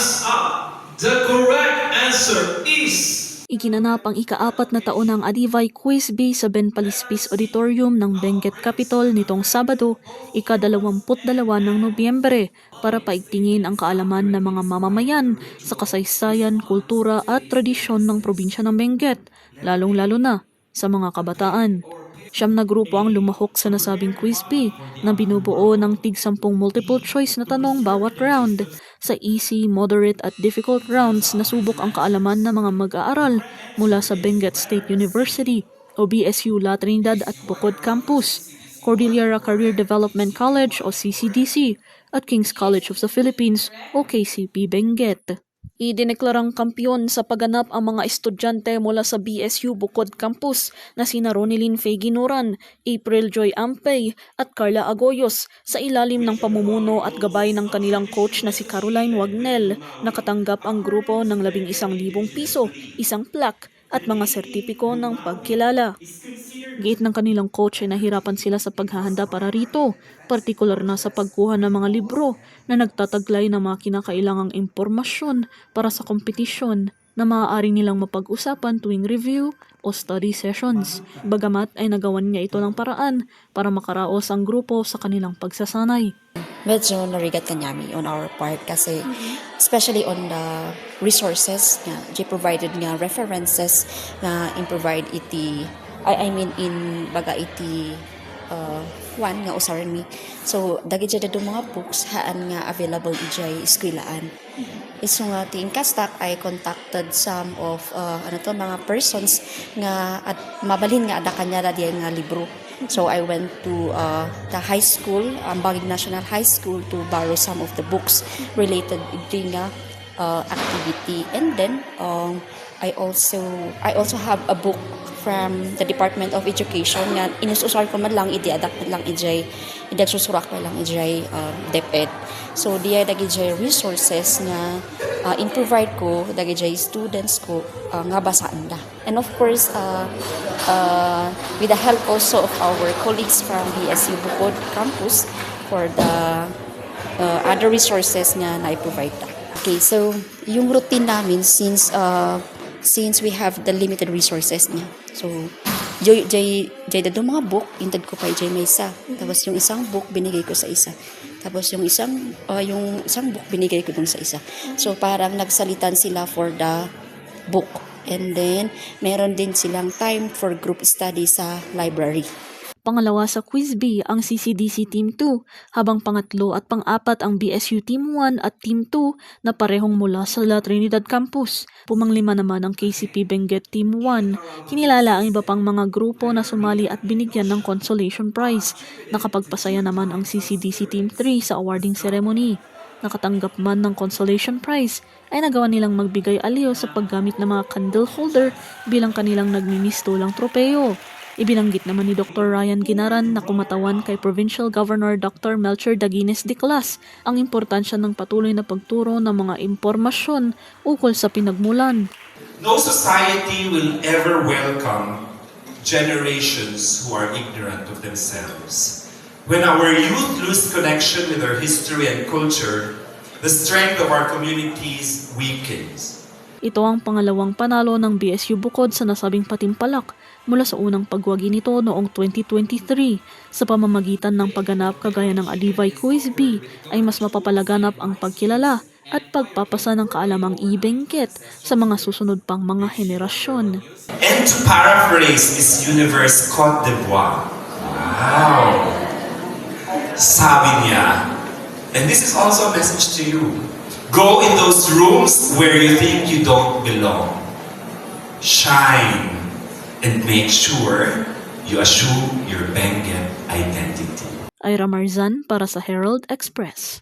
Time's up! The correct answer is... Iginanap ang ikaapat na taon ng Adivay Quiz Bee sa Ben Palispis Auditorium ng Benguet Capitol nitong Sabado, ika-22 ng Nobyembre para paigtingin ang kaalaman ng mga mamamayan sa kasaysayan, kultura at tradisyon ng probinsya ng Benguet, lalong-lalo na sa mga kabataan. Siyam na grupo ang lumahok sa nasabing quiz bee na binubuo ng tig-sampung multiple choice na tanong bawat round. Sa easy, moderate at difficult rounds, nasubok ang kaalaman ng mga mag-aaral mula sa Benguet State University o BSU La Trinidad at Bukod Campus, Cordillera Career Development College o CCDC at King's College of the Philippines o KCP Benguet. Idineklarang kampiyon sa pagganap ang mga estudyante mula sa BSU Bukod Campus na sina Ronilyn Faye Ginuran, April Joy Ampey at Carla Agoyos sa ilalim ng pamumuno at gabay ng kanilang coach na si Caroline Wagnel. Nakatanggap ang grupo ng 11,000 piso, isang plaque at mga sertipiko ng pagkilala. Giit ng kanilang coach ay nahirapan sila sa paghahanda para rito, partikular na sa pagkuha ng mga libro na nagtataglay ng mga kinakailangang impormasyon para sa kompetisyon na maaari nilang mapag-usapan tuwing review o study sessions. Bagamat ay nagawan niya ito ng paraan para makaraos ang grupo sa kanilang pagsasanay. medyo narigat ka nyami on our part kasi especially on the resources nga di provided nga references nga in provide iti I, I mean in baga iti uh, one nga usaran mi. So dagi jada do mga books haan nga available ijay eskwelaan iso nga ti inkastak I contacted some of uh, ano to mga persons nga at mabalin nga ada kanya da nga libro. So I went to uh, the high school, Ambagig National High School to borrow some of the books related to nga uh, activity. And then um, I also I also have a book from the Department of Education nga inususar ko man lang idi adapt lang ijay idag susurak ko lang ijay uh, DepEd. So diya dagi resources nga uh, in provide ko dagi students ko uh, nga basaan da. And of course uh, uh, with the help also of our colleagues from BSU Bukod campus for the uh, other resources nga na-provide ta. Okay, so yung routine namin since uh, since we have the limited resources niya. So jay jay jay dadong mga book intad ko pa jay may isa. Tapos yung isang book binigay ko sa isa. Tapos yung isang uh, yung isang book binigay ko dun sa isa. So parang nagsalitan sila for the book. And then, meron din silang time for group study sa library. Pangalawa sa Quiz B ang CCDC Team 2, habang pangatlo at pang-apat ang BSU Team 1 at Team 2 na parehong mula sa La Trinidad Campus. Pumanglima naman ang KCP Benguet Team 1. Kinilala ang iba pang mga grupo na sumali at binigyan ng consolation prize. Nakapagpasaya naman ang CCDC Team 3 sa awarding ceremony. Nakatanggap man ng consolation prize ay nagawa nilang magbigay aliw sa paggamit ng mga candle holder bilang kanilang nagmimistulang tropeyo. Ibinanggit naman ni Dr. Ryan Ginaran na kumatawan kay Provincial Governor Dr. Melcher Daguines de Clas ang importansya ng patuloy na pagturo ng mga impormasyon ukol sa pinagmulan. No society will ever welcome generations who are ignorant of themselves. When our youth lose connection with our history and culture, the strength of our communities weakens. Ito ang pangalawang panalo ng BSU bukod sa nasabing patimpalak mula sa unang pagwagi nito noong 2023. Sa pamamagitan ng pagganap kagaya ng Adivay Quiz B ay mas mapapalaganap ang pagkilala at pagpapasa ng kaalamang ibengket sa mga susunod pang mga henerasyon. And to paraphrase Miss Universe Cote d'Ivoire, wow! Sabi niya, and this is also a message to you, go in those rooms where you think you don't belong. Shine and make sure you assume your Benguet identity. Ira Marzan para sa Herald Express.